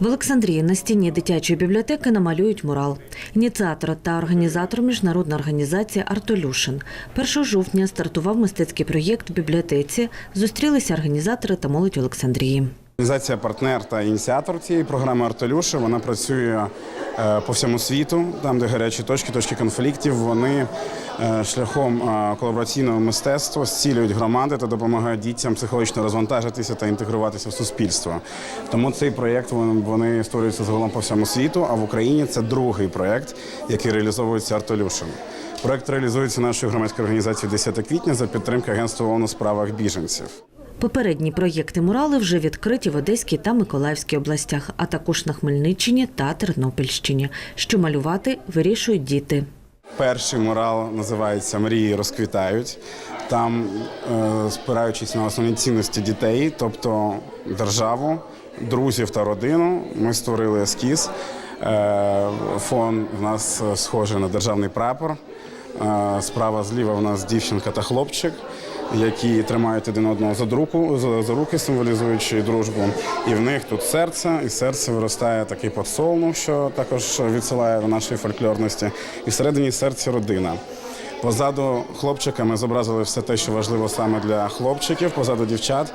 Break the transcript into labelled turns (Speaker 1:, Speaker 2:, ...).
Speaker 1: В Олександрії на стіні дитячої бібліотеки намалюють мурал. Ініціатор та організатор міжнародна організація Артолюшин. 1 жовтня стартував мистецький проєкт в бібліотеці. Зустрілися організатори та молодь Олександрії.
Speaker 2: Організація партнер та ініціатор цієї програми Артелюша. Вона працює е, по всьому світу, там, де гарячі точки, точки конфліктів. Вони е, шляхом е, колабораційного мистецтва зцілюють громади та допомагають дітям психологічно розвантажитися та інтегруватися в суспільство. Тому цей проєкт вони- створюються загалом по всьому світу. А в Україні це другий проєкт, який реалізовується Артелюшем. Проєкт реалізується нашою громадською організацією 10 квітня за підтримки Агентства ООН у справах біженців.
Speaker 1: Попередні проєкти мурали вже відкриті в Одеській та Миколаївській областях, а також на Хмельниччині та Тернопільщині. Що малювати вирішують діти.
Speaker 2: Перший мурал називається Мрії розквітають. Там, е, спираючись на основні цінності дітей, тобто державу, друзів та родину, ми створили ескіз. Е, Фон в нас е, схожий на державний прапор. Справа зліва в нас дівчинка та хлопчик, які тримають один одного за, друку, за, руки, символізуючи дружбу. І в них тут серце, і з серця виростає такий подсолнух, що також відсилає до нашої фольклорності. І всередині серця родина. Позаду хлопчика ми зобразили все те, що важливо саме для хлопчиків. Позаду дівчат